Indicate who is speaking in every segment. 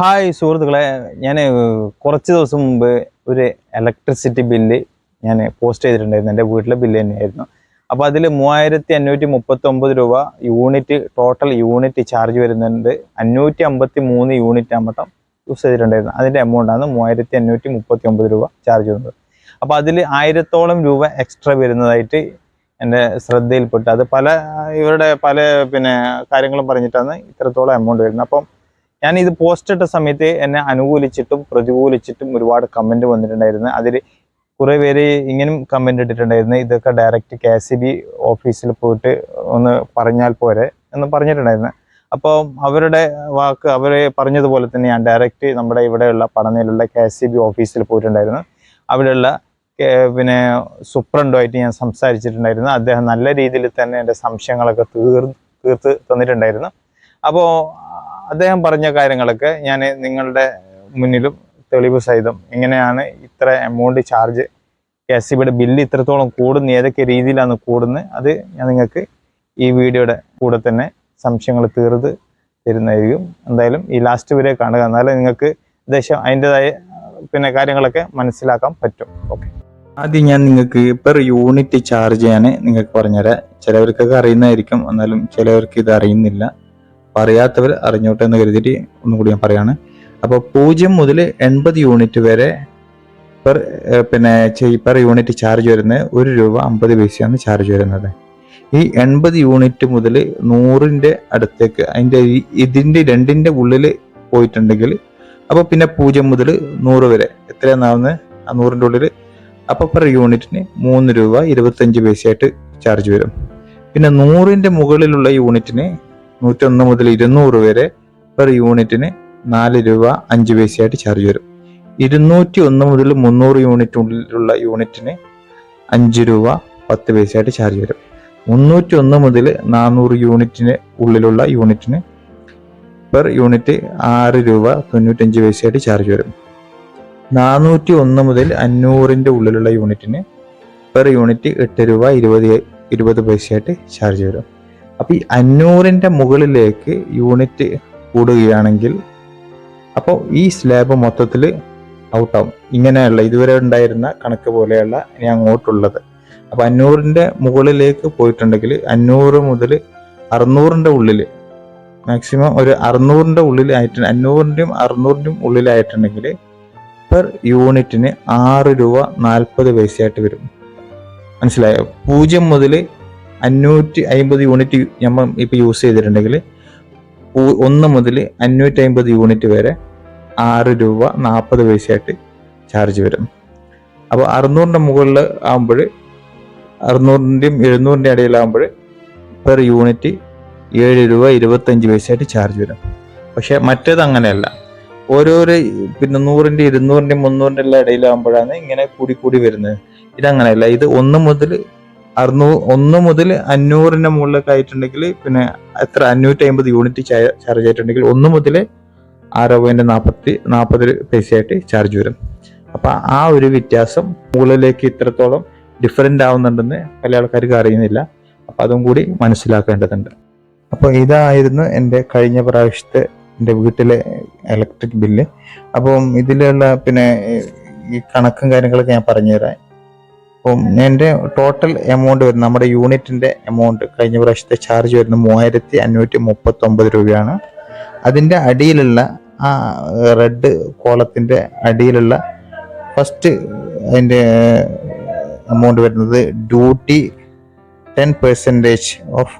Speaker 1: Hi സുഹൃത്തുക്കളെ ഞാൻ കുറച്ച് ദിവസം മുമ്പ് ഒരു ഇലക്ട്രിസിറ്റി ബില്ല് ഞാൻ പോസ്റ്റ് ചെയ്തിട്ടുണ്ടായിരുന്നു. എന്റെ വീട്ടിലെ ബില്ല് തന്നെയായിരുന്നു. അപ്പോൾ അതിൽ മൂവായിരത്തി അഞ്ഞൂറ്റി മുപ്പത്തി ഒമ്പത് രൂപ യൂണിറ്റ് ടോട്ടൽ യൂണിറ്റ് ചാർജ് വരുന്നുണ്ട്. അഞ്ഞൂറ്റി അമ്പത്തി മൂന്ന് യൂണിറ്റ് അമ്മട്ടം യൂസ് ചെയ്തിട്ടുണ്ടായിരുന്നു. അതിന്റെ എമൗണ്ടാണ് മൂവായിരത്തി അഞ്ഞൂറ്റി മുപ്പത്തി ഒമ്പത് രൂപ ചാർജ് ചെയ്യുന്നത്. അപ്പോൾ അതിൽ ആയിരത്തോളം രൂപ എക്സ്ട്രാ വരുന്നതായിട്ട് എന്റെ ശ്രദ്ധയിൽപ്പെട്ടു. അത് പല ഇവരുടെ പല പിന്നെ കാര്യങ്ങളും പറഞ്ഞിട്ടാണ് ഇത്രത്തോളം എമൗണ്ട് വരുന്നത്. അപ്പം ഞാൻ ഇത് പോസ്റ്റ് ഇട്ട സമയത്ത് എന്നെ അനുകൂലിച്ചിട്ടും പ്രതികൂലിച്ചിട്ടും ഒരുപാട് കമന്റ് വന്നിട്ടുണ്ടായിരുന്നു. അതിൽ കുറെ പേര് ഇങ്ങനെയും കമന്റ് ഇട്ടിട്ടുണ്ടായിരുന്നു. ഇതൊക്കെ ഡയറക്റ്റ് കെ സി ബി ഓഫീസിൽ പോയിട്ട് ഒന്ന് പറഞ്ഞാൽ പോരെ എന്ന് പറഞ്ഞിട്ടുണ്ടായിരുന്നു. അപ്പോൾ അവരുടെ വാക്ക് അവർ പറഞ്ഞതുപോലെ തന്നെ ഞാൻ ഡയറക്റ്റ് നമ്മുടെ ഇവിടെയുള്ള പടനയിലുള്ള കെ സി ബി ഓഫീസിൽ പോയിട്ടുണ്ടായിരുന്നു. അവിടെയുള്ള പിന്നെ സൂപ്രണ്ടുമായിട്ട് ഞാൻ സംസാരിച്ചിട്ടുണ്ടായിരുന്നു. അദ്ദേഹം നല്ല രീതിയിൽ തന്നെ എന്റെ സംശയങ്ങളൊക്കെ തീർ തീർത്ത് തന്നിട്ടുണ്ടായിരുന്നു. അപ്പോൾ അദ്ദേഹം പറഞ്ഞ കാര്യങ്ങളൊക്കെ ഞാൻ നിങ്ങളുടെ മുന്നിലും തെളിവ് സഹിതം എങ്ങനെയാണ് ഇത്ര എമൗണ്ട് ചാർജ് കെ എസ് ബിയുടെ ബില്ല് ഇത്രത്തോളം കൂടുന്ന ഏതൊക്കെ രീതിയിലാണ് കൂടുന്നത് അത് ഞാൻ നിങ്ങൾക്ക് ഈ വീഡിയോയുടെ കൂടെ തന്നെ സംശയങ്ങൾ തീർത്ത് തരുന്നതായിരിക്കും. എന്തായാലും ഈ ലാസ്റ്റ് വരെ കാണുക. എന്നാലും നിങ്ങൾക്ക് ഏകദേശം അതിന്റെതായ പിന്നെ കാര്യങ്ങളൊക്കെ മനസ്സിലാക്കാൻ പറ്റും. ഓക്കെ ആദ്യം ഞാൻ നിങ്ങൾക്ക് പെർ യൂണിറ്റ് ചാർജ് ഞാൻ നിങ്ങൾക്ക് പറഞ്ഞുതരാം. ചിലവർക്കൊക്കെ അറിയുന്നതായിരിക്കും. എന്നാലും ചിലവർക്ക് ഇത് അറിയുന്നില്ല. അറിയാത്തവർ അറിഞ്ഞോട്ടെ എന്ന് കരുതിയിട്ട് ഒന്നുകൂടി ഞാൻ പറയാണ്. അപ്പോൾ പൂജ്യം മുതൽ എൺപത് യൂണിറ്റ് വരെ പെർ പിന്നെ പെർ യൂണിറ്റ് ചാർജ് വരുന്നത് ഒരു രൂപ അമ്പത് പൈസയാണ് ചാർജ് വരുന്നത്. ഈ എൺപത് യൂണിറ്റ് മുതൽ നൂറിന്റെ അടുത്തേക്ക് അതിന്റെ ഇതിന്റെ രണ്ടിന്റെ ഉള്ളിൽ പോയിട്ടുണ്ടെങ്കിൽ അപ്പോൾ പിന്നെ പൂജ്യം മുതൽ നൂറ് വരെ എത്രയാണെന്നാവുന്നത് ആ നൂറിന്റെ ഉള്ളിൽ അപ്പോൾ പെർ യൂണിറ്റിന് മൂന്ന് രൂപ ഇരുപത്തഞ്ച് പൈസയായിട്ട് ചാർജ് വരും. പിന്നെ നൂറിന്റെ മുകളിലുള്ള യൂണിറ്റിന് നൂറ്റൊന്ന് മുതൽ ഇരുന്നൂറ് വരെ പെർ യൂണിറ്റിന് നാല് രൂപ അഞ്ച് പൈസയായിട്ട് ചാർജ് വരും. ഇരുന്നൂറ്റി ഒന്ന് മുതൽ മുന്നൂറ് യൂണിറ്റ് ഉള്ളിലുള്ള യൂണിറ്റിന് അഞ്ച് രൂപ പത്ത് പൈസയായിട്ട് ചാർജ് വരും. മുന്നൂറ്റി ഒന്ന് മുതൽ നാനൂറ് യൂണിറ്റിന് ഉള്ളിലുള്ള യൂണിറ്റിന് പെർ യൂണിറ്റ് ആറ് രൂപ തൊണ്ണൂറ്റഞ്ച് പൈസയായിട്ട് ചാർജ് വരും. നാനൂറ്റി ഒന്ന് മുതൽ അഞ്ഞൂറിന്റെ ഉള്ളിലുള്ള യൂണിറ്റിന് പെർ യൂണിറ്റ് എട്ട് രൂപ ഇരുപത് ഇരുപത് പൈസയായിട്ട് ചാർജ് വരും. അപ്പൊ ഈ അഞ്ഞൂറിന്റെ മുകളിലേക്ക് യൂണിറ്റ് കൂടുകയാണെങ്കിൽ അപ്പോൾ ഈ സ്ലാബ് മൊത്തത്തിൽ ഔട്ടാവും ഇങ്ങനെയുള്ള ഇതുവരെ ഉണ്ടായിരുന്ന കണക്ക് പോലെയുള്ള ഇനി അങ്ങോട്ടുള്ളത്. അപ്പോൾ അഞ്ഞൂറിന്റെ മുകളിലേക്ക് പോയിട്ടുണ്ടെങ്കിൽ അഞ്ഞൂറ് മുതൽ അറുന്നൂറിന്റെ ഉള്ളിൽ മാക്സിമം ഒരു അറുന്നൂറിന്റെ ഉള്ളിൽ ആയിട്ട് അഞ്ഞൂറിന്റെയും അറുന്നൂറിന്റെയും ഉള്ളിലായിട്ടുണ്ടെങ്കിൽ പെർ യൂണിറ്റിന് ആറ് രൂപ നാൽപ്പത് പൈസയായിട്ട് വരും. മനസ്സിലായോ? പൂജ്യം മുതൽ അഞ്ഞൂറ്റി അമ്പത് യൂണിറ്റ് നമ്മൾ ഇപ്പോൾ യൂസ് ചെയ്തിട്ടുണ്ടെങ്കിൽ ഒന്ന് മുതൽ അഞ്ഞൂറ്റി അമ്പത് യൂണിറ്റ് വരെ ആറ് രൂപ നാൽപ്പത് പൈസയായിട്ട് ചാർജ് വരും. അപ്പോൾ അറുന്നൂറിന്റെ മുകളിൽ ആകുമ്പോൾ അറുന്നൂറിന്റെയും എഴുന്നൂറിന്റെ ഇടയിലാകുമ്പോൾ പെർ യൂണിറ്റ് ഏഴ് രൂപ ഇരുപത്തഞ്ച് പൈസയായിട്ട് ചാർജ് വരും. പക്ഷേ മറ്റേത് അങ്ങനെയല്ല. ഓരോരോ പിന്നെ നൂറിന്റെ ഇരുന്നൂറിന്റെ മുന്നൂറിന്റെ എല്ലാം ഇടയിലാകുമ്പോഴാണ് ഇങ്ങനെ കൂടി കൂടി വരുന്നത്. ഇതങ്ങനെയല്ല. ഇത് ഒന്ന് മുതൽ അറുന്നൂ ഒന്ന് മുതൽ അഞ്ഞൂറിന് മുകളിലൊക്കെ ആയിട്ടുണ്ടെങ്കിൽ പിന്നെ എത്ര? അഞ്ഞൂറ്റി അമ്പത് യൂണിറ്റ് ചാർജ് ആയിട്ടുണ്ടെങ്കിൽ ഒന്ന് മുതൽ ആറ് പോയിന്റ് നാൽപ്പത്തി നാൽപ്പത് പൈസയായിട്ട് ചാർജ് വരും. അപ്പൊ ആ ഒരു വ്യത്യാസം മുകളിലേക്ക് ഇത്രത്തോളം ഡിഫറെന്റ് ആവുന്നുണ്ടെന്ന് പല ആൾക്കാർക്ക് അറിയുന്നില്ല. അപ്പൊ അതും കൂടി മനസ്സിലാക്കേണ്ടതുണ്ട്. അപ്പോൾ ഇതായിരുന്നു എന്റെ കഴിഞ്ഞ പ്രാവശ്യത്തെ എന്റെ വീട്ടിലെ ഇലക്ട്രിക് ബില്ല് അപ്പം ഇതിലുള്ള പിന്നെ ഈ കണക്കും കാര്യങ്ങളൊക്കെ ഞാൻ പറഞ്ഞുതരാം. അപ്പം എന്റെ ടോട്ടൽ എമൗണ്ട് വരുന്നത് നമ്മുടെ യൂണിറ്റിന്റെ എമൗണ്ട് കഴിഞ്ഞ പ്രാവശ്യത്തെ ചാർജ് വരുന്നത് മൂവായിരത്തി അഞ്ഞൂറ്റി മുപ്പത്തൊമ്പത് രൂപയാണ്. അതിന്റെ അടിയിലുള്ള ആ റെഡ് കോളത്തിന്റെ അടിയിലുള്ള ഫസ്റ്റ് അതിന്റെ എമൗണ്ട് വരുന്നത് duty ten percentage of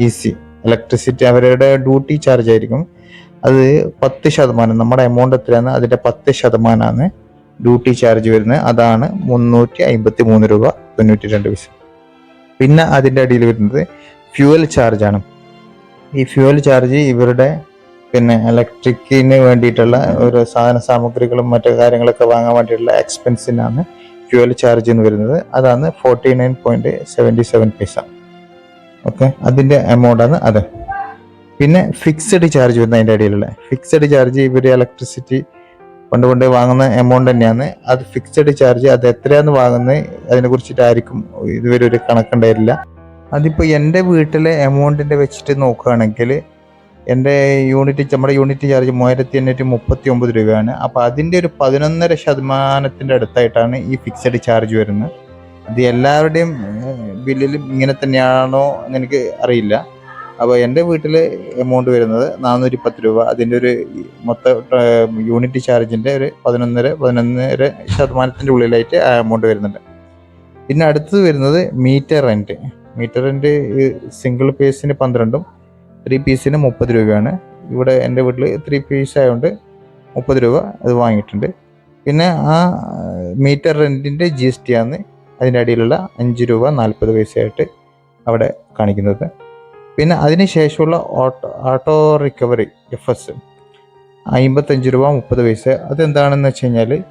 Speaker 1: E C electricity അവരുടെ ഡ്യൂട്ടി ചാർജ് ആയിരിക്കും. അത് പത്ത് ശതമാനം നമ്മുടെ എമൗണ്ട് എത്രയാണ്? അതിന്റെ പത്ത് ശതമാനമാണ് ഡ്യൂട്ടി ചാർജ് വരുന്നത് അതാണ് മുന്നൂറ്റി അമ്പത്തി മൂന്ന് രൂപ തൊണ്ണൂറ്റി രണ്ട് പൈസ. പിന്നെ അതിന്റെ അടിയിൽ വരുന്നത് ഫ്യൂവൽ ചാർജാണ് ഈ ഫ്യൂവൽ ചാർജ് ഇവരുടെ പിന്നെ ഇലക്ട്രിക്കിന് വേണ്ടിയിട്ടുള്ള ഒരു സാധന സാമഗ്രികളും മറ്റു കാര്യങ്ങളൊക്കെ വാങ്ങാൻ വേണ്ടിയിട്ടുള്ള എക്സ്പെൻസിനാണ് ഫ്യൂവൽ ചാർജ് എന്ന് വരുന്നത്. അതാണ് forty nine point seventy seven പൈസ. ഓക്കെ അതിന്റെ എമൗണ്ട് ആണ് അത്. പിന്നെ ഫിക്സഡ് ചാർജ് വരുന്നത് അതിന്റെ അടിയിലുള്ള. ഫിക്സഡ് ചാർജ് ഇവർ ഇലക്ട്രിസിറ്റി കൊണ്ട് കൊണ്ട് വാങ്ങുന്ന എമൗണ്ട് തന്നെയാണ്. അത് ഫിക്സഡ് ചാർജ് അത് എത്രയാന്ന് വാങ്ങുന്നത് അതിനെ കുറിച്ചിട്ടായിരിക്കും ഇതുവരെ ഒരു കണക്കുണ്ടായിട്ടില്ല അതിപ്പോൾ എന്റെ വീട്ടിലെ എമൗണ്ടിന്റെ വെച്ചിട്ട് നോക്കുകയാണെങ്കിൽ എന്റെ യൂണിറ്റ് നമ്മുടെ യൂണിറ്റ് ചാർജ് മൂവായിരത്തി എണ്ണൂറ്റി മുപ്പത്തി ഒമ്പത് രൂപയാണ്. അപ്പോൾ അതിന്റെ ഒരു പതിനൊന്നര ശതമാനത്തിന്റെ അടുത്തായിട്ടാണ് ഈ ഫിക്സഡ് ചാർജ് വരുന്നത്. അത് എല്ലാവരുടെയും ബില്ലിലും ഇങ്ങനെ തന്നെയാണോ എന്ന് എനിക്ക് അറിയില്ല. അപ്പോൾ എന്റെ വീട്ടിൽ എമൗണ്ട് വരുന്നത് നാനൂറ്റി പത്ത് രൂപ. അതിന്റെ ഒരു മൊത്തം യൂണിറ്റ് ചാർജിന്റെ ഒരു പതിനൊന്നര പതിനൊന്നര ശതമാനത്തിന്റെ ഉള്ളിലായിട്ട് ആ എമൗണ്ട് വരുന്നുണ്ട്. പിന്നെ അടുത്തത് വരുന്നത് meter rent meter rent single പീസിന് പന്ത്രണ്ടും ത്രീ പീസിന് മുപ്പത് രൂപയാണ്. ഇവിടെ എന്റെ വീട്ടിൽ ത്രീ പീസ് ആയതുകൊണ്ട് മുപ്പത് രൂപ അത് വാങ്ങിയിട്ടുണ്ട്. പിന്നെ ആ മീറ്റർ റെന്റിന്റെ ജി എസ് ടി ആണ് അതിന്റെ അടിയിലുള്ള അഞ്ച് രൂപ നാൽപ്പത് പൈസയായിട്ട് അവിടെ കാണിക്കുന്നത്. പിന്നെ അതിന് ശേഷമുള്ള auto auto recovery F S അമ്പത്തഞ്ച് രൂപ മുപ്പത് പൈസ. അതെന്താണെന്ന് വെച്ച് കഴിഞ്ഞാൽ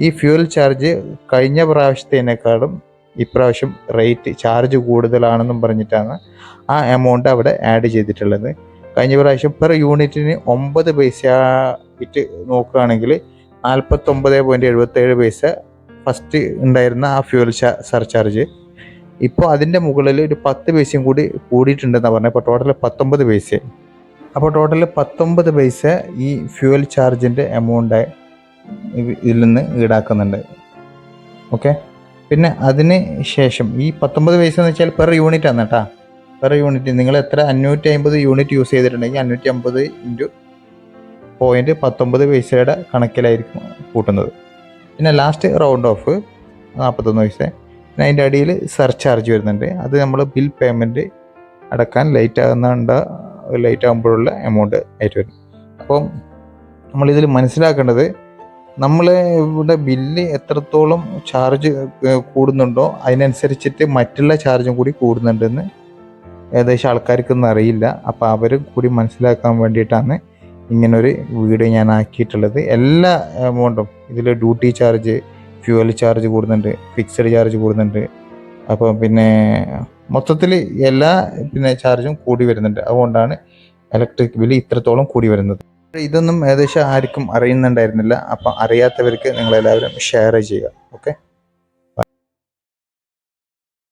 Speaker 1: ഈ ഫ്യൂൽ ചാർജ് കഴിഞ്ഞ പ്രാവശ്യത്തേനേക്കാളും ഇപ്രാവശ്യം റേറ്റ് ചാർജ് കൂടുതലാണെന്നും പറഞ്ഞിട്ടാണ് ആ എമൗണ്ട് അവിടെ ആഡ് ചെയ്തിട്ടുള്ളത്. കഴിഞ്ഞ പ്രാവശ്യം പെർ യൂണിറ്റിന് ഒമ്പത് പൈസ ഇട്ട് നോക്കുകയാണെങ്കിൽ നാൽപ്പത്തൊമ്പത് പോയിന്റ് എഴുപത്തേഴ് പൈസ ഫസ്റ്റ് ഉണ്ടായിരുന്ന ആ ഫ്യൂൽ സർചാർജ് ഇപ്പോൾ അതിന്റെ മുകളിൽ ഒരു പത്ത് പൈസയും കൂടി കൂടിയിട്ടുണ്ടെന്നാണ് പറഞ്ഞത് അപ്പോൾ ടോട്ടൽ പത്തൊമ്പത് പൈസ. അപ്പോൾ ടോട്ടൽ പത്തൊമ്പത് പൈസ ഈ ഫ്യൂവൽ ചാർജിന്റെ എമൗണ്ട് ഇതിൽ നിന്ന് ഈടാക്കുന്നുണ്ട്. ഓക്കെ പിന്നെ അതിന് ശേഷം ഈ പത്തൊമ്പത് പൈസ എന്ന് വെച്ചാൽ പെർ യൂണിറ്റ് ആണ് കേട്ടോ. പെർ യൂണിറ്റ് നിങ്ങൾ എത്ര? അഞ്ഞൂറ്റി അമ്പത് യൂണിറ്റ് യൂസ് ചെയ്തിട്ടുണ്ടെങ്കിൽ അഞ്ഞൂറ്റി അമ്പത് ഇന്റു പോയിന്റ് പത്തൊമ്പത് പൈസയുടെ കണക്കിലായിരിക്കും കൂട്ടുന്നത്. പിന്നെ ലാസ്റ്റ് റൗണ്ട് ഓഫ് നാൽപ്പത്തൊന്ന് പൈസ. പിന്നെ അതിന്റെ അടിയിൽ സർചാർജ് വരുന്നുണ്ട്. അത് നമ്മൾ ബിൽ പേയ്മെന്റ് അടക്കാൻ ലേറ്റ് ആകുന്നുണ്ട് ലേറ്റ് ആകുമ്പോഴുള്ള എമൗണ്ട് ആയിട്ട് വരും. അപ്പം നമ്മളിതിൽ മനസ്സിലാക്കേണ്ടത് നമ്മൾ ഇവിടെ ബില്ല് എത്രത്തോളം ചാർജ് കൂടുന്നുണ്ടോ അതിനനുസരിച്ചിട്ട് മറ്റുള്ള ചാർജും കൂടി കൂടുന്നുണ്ടെന്ന് ഏകദേശം ആൾക്കാർക്കൊന്നും അറിയില്ല. അപ്പോൾ അവരും കൂടി മനസ്സിലാക്കാൻ വേണ്ടിയിട്ടാണ് ഇങ്ങനൊരു വീഡിയോ ഞാൻ ആക്കിയിട്ടുള്ളത്. എല്ലാ എമൗണ്ടും ഇതിൽ ഡ്യൂട്ടി ചാർജ് ഫ്യൂവൽ ചാർജ് കൂടുന്നുണ്ട് ഫിക്സഡ് ചാർജ് കൂടുന്നുണ്ട്. അപ്പോൾ പിന്നെ മൊത്തത്തിൽ എല്ലാ പിന്നെ ചാർജും കൂടി വരുന്നുണ്ട്. അതുകൊണ്ടാണ് ഇലക്ട്രിക് ബില്ല് ഇത്രത്തോളം കൂടി വരുന്നത്. ഇതൊന്നും ഏകദേശം ആർക്കും അറിയുന്നുണ്ടായിരുന്നില്ല. അപ്പം അറിയാത്തവർക്ക് നിങ്ങളെല്ലാവരും ഷെയർ ചെയ്യുക. ഓക്കെ